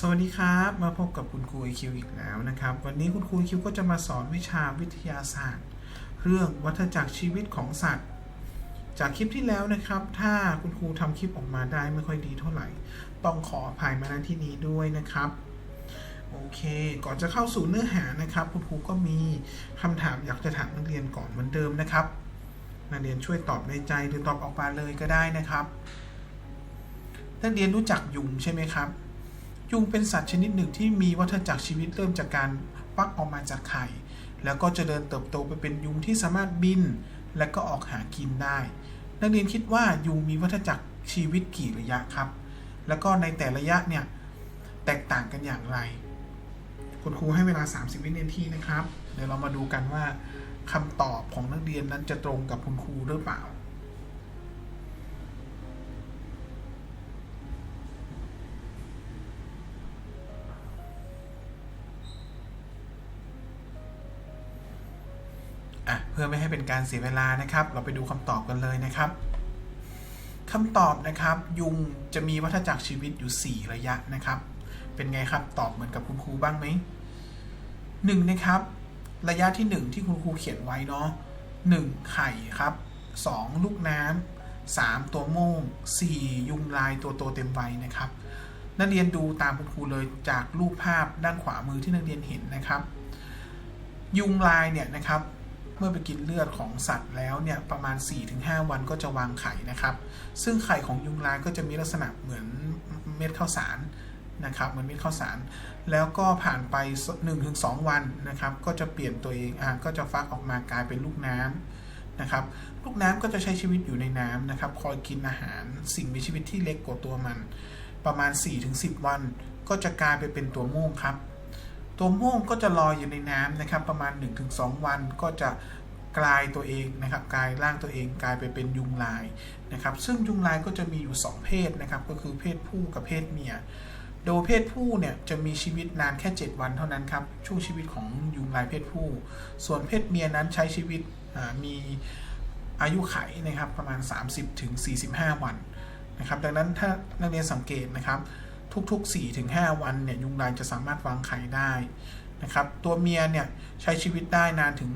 สวัสดีครับ มาพบกับคุณครูไอคิวอีกแล้วนะครับ วันนี้คุณครูไอคิวก็จะมาสอนวิชาวิทยาศาสตร์ เรื่องวัฏจักรชีวิตของสัตว์ จากคลิปที่แล้วนะครับ ถ้าคุณครูทำคลิปออกมาได้ไม่ค่อยดีเท่าไหร่ ต้องขออภัยมาณที่นี้ด้วยนะครับโอเค ก่อนจะเข้าสู่เนื้อหานะครับ คุณครูก็มีคำถามอยากจะถามนักเรียนก่อนเหมือนเดิมนะครับนักเรียนช่วยตอบในใจหรือตอบออกมาเลยก็ได้นะครับนักเรียนรู้จักยุงใช่ไหมครับ ยุงเป็นสัตว์ชนิดหนึ่งที่มีวัฏจักรชีวิตเริ่มจากการฟักออกมาจากไข่ แล้วก็เจริญเติบโตไปเป็นยุงที่สามารถบิน และก็ออกหากินได้ นักเรียนคิดว่ายุงมีวัฏจักรชีวิตกี่ระยะครับ แล้วก็ในแต่ระยะเนี่ยแตกต่างกันอย่างไร คุณครูให้เวลา 30 วินาทีนะครับ เดี๋ยวเรามาดูกันว่าคำตอบของนักเรียนนั้นจะตรงกับคุณครูหรือเปล่า อะเพื่อไม่ให้เป็นการเสียเวลานะครับ เราไปดูคำตอบกันเลยนะครับคำตอบนะครับ ยุงจะมีวัฏจักรชีวิตอยู่ 4 ระยะนะครับ เป็นไงครับตอบเหมือนกับคุณครูบ้างไหมหนึ่งนะครับ ระยะที่ 1 ที่คุณครูเขียนไว้เนาะหนึ่งไข่ครับ 2 ลูกน้ำ3ตัวโม่ง4 ยุงลายตัวโตเต็มวัยนะครับ นักเรียนดูตามคุณครูเลยจากรูปภาพด้านขวามือที่นักเรียนเห็นนะครับ ยุงลายเนี่ยนะครับ เมื่อไปกินเลือดของสัตว์แล้วเนี่ยประมาณ 4-5 วันก็จะวางไข่นะครับ ซึ่งไข่ของยุงลายก็จะมีลักษณะเหมือนเม็ดข้าวสารนะครับเหมือนเม็ดข้าวสาร แล้วก็ผ่านไป 1-2 วันนะครับ ก็จะเปลี่ยนตัวเองอ่าก็จะฟักออกมากลายเป็นลูกน้ำนะครับลูกน้ำก็จะใช้ชีวิตอยู่ในน้ำนะครับ คอยกินอาหารสิ่งมีชีวิตที่เล็กกว่าตัวมัน ประมาณ 4-10 วัน ก็จะกลายไปเป็นตัวม่งครับ ตัวม่วงก็จะลอยอยู่ในน้ำนะครับ ประมาณ 1-2 วันก็จะกลายตัวเองนะครับกลายร่างตัวเองกลายไปเป็นยุงลายนะครับ ซึ่งยุงลายก็จะมีอยู่ 2 เพศนะครับ ก็คือเพศผู้กับเพศเมีย โดยเพศผู้เนี่ยจะมีชีวิตนานแค่ 7 วันเท่านั้นครับช่วงชีวิตของยุงลายเพศผู้ ส่วนเพศเมียนั้นใช้ชีวิตมีอายุไขนะครับประมาณ 30-45 วันนะครับ ดังนั้นถ้านักเรียนสังเกตนะครับ ทุกๆ 4-5 วันเนี่ยยุงลายจะสามารถวางไข่ได้นะครับตัวเมียเนี่ยใช้ชีวิตได้นานถึง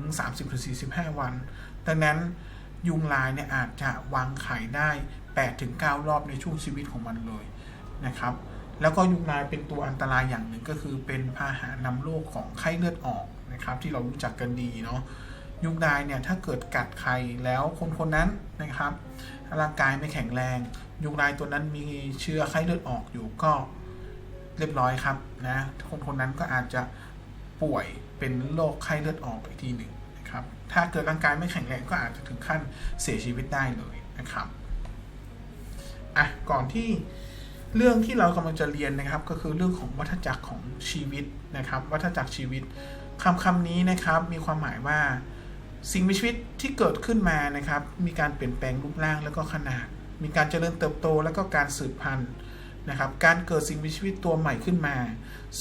30-45 วัน ดังนั้นยุงลายเนี่ยอาจจะวางไข่ได้ 8-9 รอบในช่วงชีวิตของมันเลยนะครับแล้วก็ยุงลายเป็นตัวอันตรายอย่างหนึ่งก็คือเป็นพาหะนำโรคของไข้เลือดออกนะครับที่เรารู้จักกันดีเนาะยุงลายเนี่ยถ้าเกิดกัดใครแล้วคนคนนั้นนะครับร่างกายไม่แข็งแรง ยุงลายตัวนั้นมีเชื้อไข้เลือดออกอยู่ก็เรียบร้อยครับนะคนคนนั้นก็อาจจะป่วยเป็นโรคไข้เลือดออกอีกทีหนึ่งนะครับถ้าเกิดร่างกายไม่แข็งแรงก็อาจจะถึงขั้นเสียชีวิตได้เลยนะครับอะก่อนที่เรื่องที่เรากำลังจะเรียนนะครับ ก็คือเรื่องของวัฏจักรของชีวิตนะครับ วัฏจักรชีวิตคำคำนี้นะครับมีความหมายว่าสิ่งมีชีวิตที่เกิดขึ้นมานะครับ มีการเปลี่ยนแปลงรูปร่างแล้วก็ขนาด มีการเจริญเติบโตแล้วก็การสืบพันธุ์นะครับ การเกิดสิ่งมีชีวิตตัวใหม่ขึ้นมา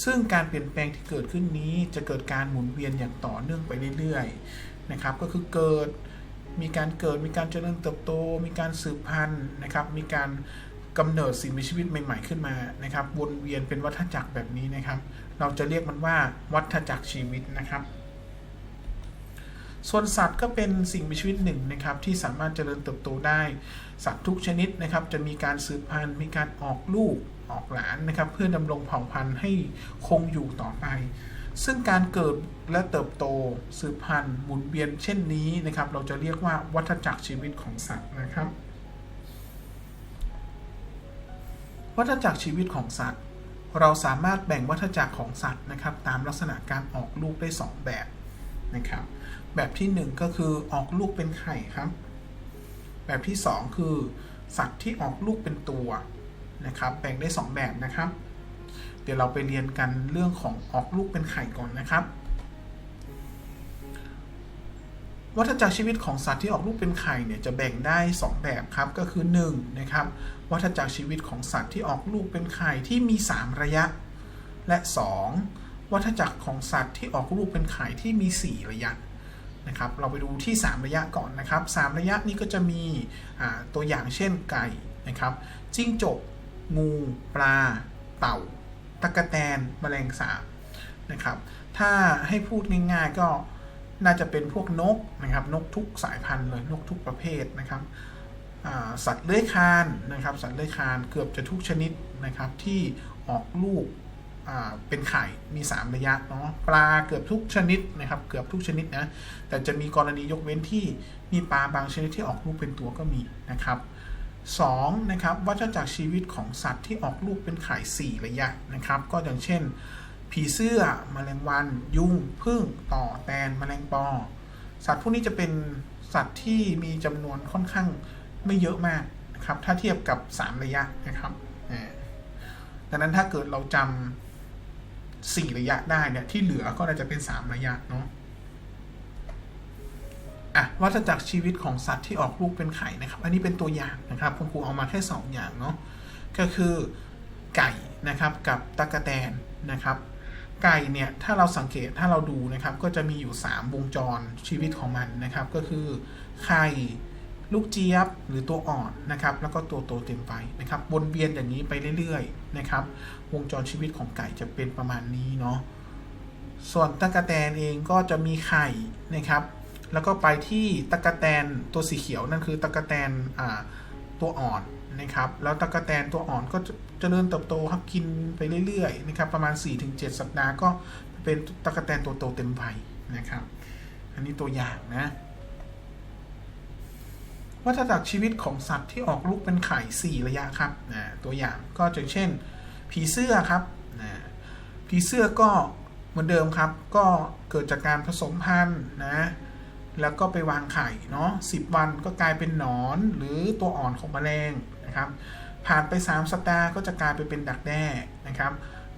ซึ่งการเปลี่ยนแปลงที่เกิดขึ้นนี้จะเกิดการหมุนเวียนอย่างต่อเนื่องไปเรื่อยๆนะครับ ก็คือเกิด มีการเกิด มีการเจริญเติบโต มีการสืบพันธุ์นะครับ มีการกำเนิดสิ่งมีชีวิตใหม่ ๆ ขึ้นมานะครับ วนเวียนเป็นวัฏจักรแบบนี้นะครับ เราจะเรียกมันว่าวัฏจักรชีวิตนะครับ ส่วนสัตว์ก็เป็นสิ่งมีชีวิตหนึ่งนะครับที่สามารถเจริญเติบโตได้ สัตว์ทุกชนิดนะครับจะมีการสืบพันธุ์มีการออกลูกออกหลานนะครับ เพื่อดำรงเผ่าพันธุ์ให้คงอยู่ต่อไป ซึ่งการเกิดและเติบโตสืบพันธุ์หมุนเวียนเช่นนี้นะครับ เราจะเรียกว่าวัฏจักรชีวิตของสัตว์นะครับ วัฏจักรชีวิตของสัตว์ เราสามารถแบ่งวัฏจักรของสัตว์นะครับ ตามลักษณะการออกลูกได้ 2 แบบนะครับ แบบที่ 1 ก็คือออกลูกเป็นไข่ครับ แบบที่ 2 คือ สัตว์ที่ออกลูกเป็นตัวนะครับแบ่งได้ 2 แบบนะครับ เดี๋ยวเราไปเรียนกันเรื่องของออกลูกเป็นไข่ก่อนนะครับ วัฏจักรชีวิตของสัตว์ที่ออกลูกเป็นไข่เนี่ยจะแบ่งได้ 2 แบบครับก็คือ1นะครับวัฏจักรชีวิตของสัตว์ที่ออกลูกเป็นไข่ที่มี 3 ระยะ และ 2 วัฏจักรของสัตว์ที่ออกลูกเป็นไข่ที่มี 4 ระยะ นะครับ เราไปดูที่ 3 ระยะก่อนนะครับ 3 ระยะนี้ก็จะมีตัวอย่างเช่นไก่นะครับจิ้งจก งูปลา เต่าตะกะแตนแมลงสาบนะครับ ถ้าให้พูดง่ายๆก็น่าจะเป็นพวกนกนะครับ นกทุกสายพันธุ์เลยนกทุกประเภทนะครับสัตว์เลื้อยคลานนะครับ สัตว์เลื้อยคลานเกือบจะทุกชนิดนะครับที่ออกลูก เป็นไข่มี 3 ระยะเนาะปลาเกือบทุกชนิดนะครับเกือบทุกชนิดนะแต่จะมีกรณียกเว้นที่มีปลาบางชนิดที่ออกลูกเป็นตัวก็มีนะครับ 2. นะครับวัฏจักรชีวิตของสัตว์ที่ออกลูกเป็นไข่ 4 ระยะนะครับ ก็อย่างเช่น ผีเสื้อมแมลงวัน ยุงผึ้งต่อแตนแมลงปอ สัตว์พวกนี้จะเป็นสัตว์ที่มีจำนวนค่อนข้างไม่เยอะมากนะครับถ้าเทียบกับ 3 ระยะนะครับดังนั้นถ้าเกิดเราจำ 4ระยะได้เนี่ยที่เหลือก็น่าจะเป็น3ระยะเนาะอะวัฏจักรชีวิตของสัตว์ที่ออกลูกเป็นไข่นะครับ อันนี้เป็นตัวอย่างนะครับคุณครูเอามาแค่ 2 อย่างเนาะก็คือไก่นะครับกับตะกะแตนนะครับ ไก่เนี่ยถ้าเราสังเกตถ้าเราดูนะครับ ก็จะมีอยู่ 3 วงจรชีวิตของมันนะครับ ก็คือไข่ ลูกเจี๊ยบหรือตัวอ่อนนะครับ แล้วก็ตัวโตเต็มไปนะครับวนเวียนอย่างนี้ไปเรื่อยๆนะครับ วงจรชีวิตของไก่จะเป็นประมาณนี้เนาะส่วนตะกะแตนเองก็จะมีไข่นะครับ แล้วก็ไปที่ตะกะแตนตัวสีเขียวนั่นคือตะกะแตนตัวอ่อนนะครับ แล้วตะกะแตนตัวอ่อนก็จะเจริญเติบโตครับกินไปเรื่อยๆนะครับ ประมาณ 4-7 สัปดาห์ก็เป็นตะกะแตนตัวโตเต็มวัยนะครับ อันนี้ตัวอย่างนะ วัฏจักรชีวิตของสัตว์ที่ออกลูกเป็นไข่ 4 ระยะครับนะตัวอย่างก็อย่างเช่น ผีเสื้อครับนะผีเสื้อก็เหมือนเดิมครับ ก็เกิดจากการผสมพันธุ์นะแล้วก็ไปวางไข่เนาะ10 วันก็กลายเป็นหนอนหรือตัวอ่อนของแมลงนะครับ ผ่านไป 3 สัปดาห์ก็จะกลายไปเป็นดักแด้นะครับ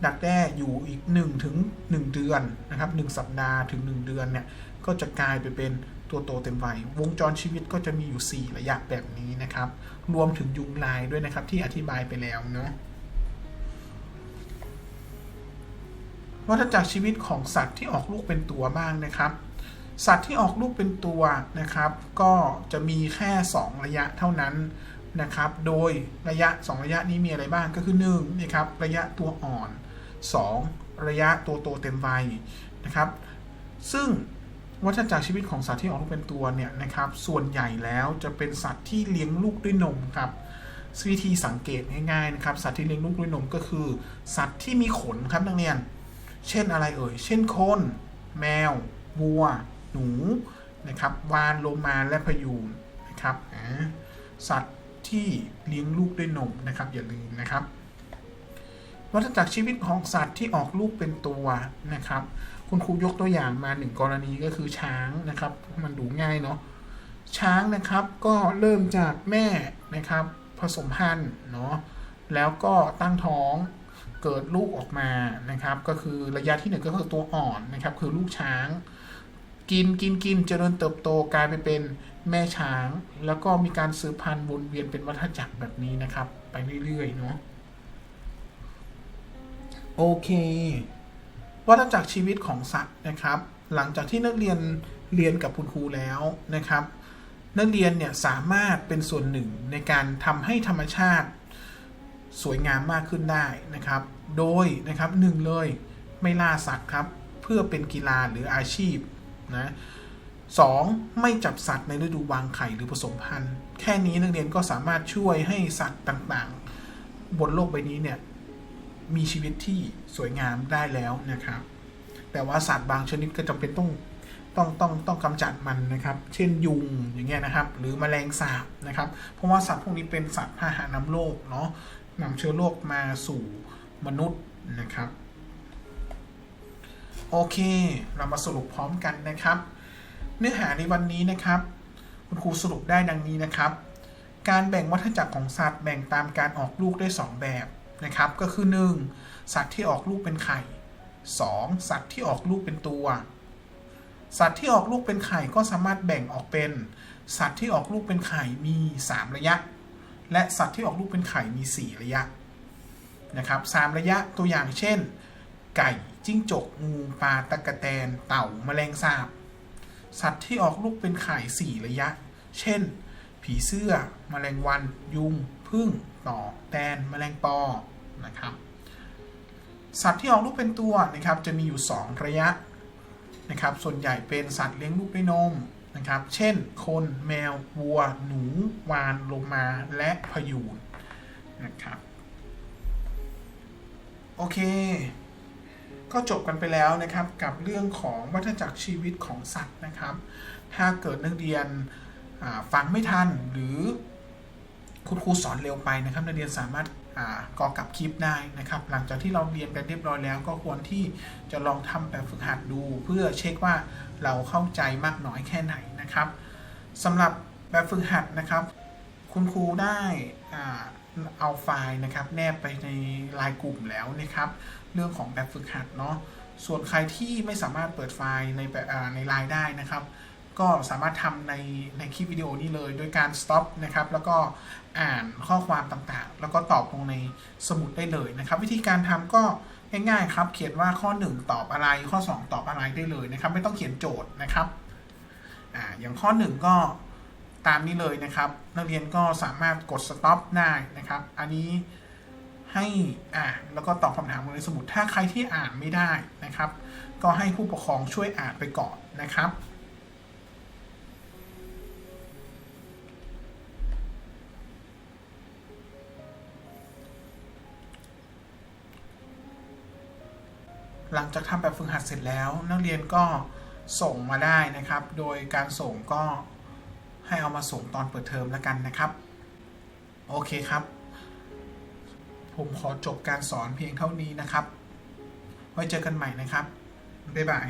ดักแด้อยู่อีก1ถึง1เดือนนะครับ1สัปดาห์ถึง 1 เดือนเนี่ยก็จะกลายไปเป็น ตัวโตเต็มวัยวงจรชีวิตก็จะมีอยู่ 4 ระยะแบบนี้นะครับ รวมถึงยุงลายด้วยนะครับที่อธิบายไปแล้วเนาะวัฏจักรชีวิตของสัตว์ที่ออกลูกเป็นตัวบ้างนะครับ สัตว์ที่ออกลูกเป็นตัวนะครับ ก็จะมีแค่ 2 ระยะเท่านั้นนะครับ โดยระยะ 2 ระยะนี้มีอะไรบ้างก็คือ1นะครับระยะตัวอ่อน 2 ระยะตัวโตเต็มวัยนะครับ ซึ่ง วัฏจักรชีวิตของสัตว์ที่ออกลูกเป็นตัวเนี่ยนะครับ ส่วนใหญ่แล้วจะเป็นสัตว์ที่เลี้ยงลูกด้วยนมครับวิธีสังเกตง่ายๆนะครับ สัตว์ที่เลี้ยงลูกด้วยนมก็คือ สัตว์ที่มีขนครับนักเรียน เช่นอะไรเอ่ย เช่นคน แมว วัว หนู นะครับ วานโลมาและพยูนนะครับ สัตว์ที่เลี้ยงลูกด้วยนมนะครับ อย่าลืมนะครับ วัฏจักรชีวิตของสัตว์ที่ออกลูกเป็นตัวนะครับ คุณครูยกตัวอย่างมาหนึ่งกรณีก็คือช้างนะครับ มันดูง่ายเนาะช้างนะครับก็เริ่มจากแม่นะครับผสมพันธุ์เนาะแล้วก็ตั้งท้องเกิดลูกออกมานะครับ ก็คือระยะที่หนึ่งก็คือตัวอ่อนนะครับ คือลูกช้าง กินกินกินเจริญเติบโตกลายไปเป็นแม่ช้าง แล้วก็มีการสืบพันธุ์วนเวียนเป็นวัฏจักรแบบนี้นะครับ ไปเรื่อยๆเนาะโอเค วัฏจักรชีวิตของสัตว์นะครับ หลังจากที่นักเรียนเรียนกับคุณครูแล้วนะครับ นักเรียนเนี่ยสามารถเป็นส่วนหนึ่งในการทำให้ธรรมชาติสวยงามมากขึ้นได้นะครับ โดยนะครับหนึ่งเลยไม่ล่าสัตว์ครับ เพื่อเป็นกีฬาหรืออาชีพนะสองไม่จับสัตว์ในฤดูวางไข่หรือผสมพันธุ์ แค่นี้นักเรียนก็สามารถช่วยให้สัตว์ต่างๆ บนโลกใบนี้เนี่ย มีชีวิตที่สวยงามได้แล้วนะครับ แต่ว่าสัตว์บางชนิดก็จำเป็นต้องต้องต้องต้องกำจัดมันนะครับ เช่นยุงอย่างเงี้ยนะครับ หรือมแมลงสาบนะครับ เพราะว่าสัตว์พวกนี้เป็นสัตว์พาหะนำโรคเนาะนำเชื้อโรคมาสู่มนุษย์นะครับ โอเค เรามาสรุปพร้อมกันนะครับ เนื้อหาในวันนี้นะครับ คุณครูสรุปได้ดังนี้นะครับ การแบ่งวัฏจักรของสัตว์แบ่งตามการออกลูกได้ 2 แบบ นะครับ ก็คือ 1. สัตว์ที่ออกลูกเป็นไข่ 2. สัตว์ที่ออกลูกเป็นตัว สัตว์ที่ออกลูกเป็นไข่ก็สามารถแบ่งออกเป็น สัตว์ที่ออกลูกเป็นไข่มี 3 ระยะ และสัตว์ที่ออกลูกเป็นไข่มี 4 ระยะนะครับสระยะตัวอย่างเช่น ไก่จิ้งจกงูปลาตะกะแตน เต่าแมลงสาบ สัตว์ที่ออกลูกเป็นไข่4ระยะ เช่น ผีเสื้อ แมลงวัน ยุงผึ้งต่อแตน แมลงปอ นะครับสัตว์ที่ออกลูกเป็นตัวนะครับจะมีอยู่ 2 ระยะนะครับส่วนใหญ่เป็นสัตว์เลี้ยงลูกด้วยนมนะครับเช่น คนแมววัว หนู วานโลมาและพยูนนะครับโอเค ก็จบกันไปแล้วนะครับกับเรื่องของวัฏจักรชีวิตของสัตว์นะครับ ถ้าเกิดนักเรียนฟังไม่ทันหรือคุณครูสอนเร็วไปนะครับนักเรียนสามารถ กอกลับคลิปได้นะครับ หลังจากที่เราเรียนกันเรียบร้อยแล้ว ก็ควรที่จะลองทำแบบฝึกหัดดู เพื่อเช็คว่าเราเข้าใจมากน้อยแค่ไหนนะครับสำหรับแบบฝึกหัดนะครับ คุณครูได้เอาไฟล์นะครับ แนบไปในไลน์กลุ่มแล้วนะครับ เรื่องของแบบฝึกหัดเนาะส่วนใครที่ไม่สามารถเปิดไฟล์ในในไลน์ได้นะครับ ก็สามารถทำในในคลิปวิดีโอนี้เลย โดยการ stop นะครับ แล้วก็อ่านข้อความต่างๆ แล้วก็ตอบลงในสมุดได้เลยนะครับ วิธีการทำก็ง่ายๆครับ เขียนว่าข้อ 1 ตอบอะไร ข้อ 2 ตอบอะไรได้เลยนะครับ ไม่ต้องเขียนโจทย์นะครับอ่าอย่างข้อ 1 ก็ตามนี้เลยนะครับ นักเรียนก็สามารถกด stop ได้นะครับ อันนี้ให้อ่านแล้วก็ตอบคำถามลงในสมุด ถ้าใครที่อ่านไม่ได้นะครับ ก็ให้ผู้ปกครองช่วยอ่านไปก่อนนะครับ หลังจากทำแบบฝึกหัดเสร็จแล้ว นักเรียนก็ส่งมาได้นะครับ โดยการส่งก็ให้เอามาส่งตอนเปิดเทอมแล้วกันนะครับ โอเคครับ ผมขอจบการสอนเพียงเท่านี้นะครับ ไว้เจอกันใหม่นะครับ บ๊ายบาย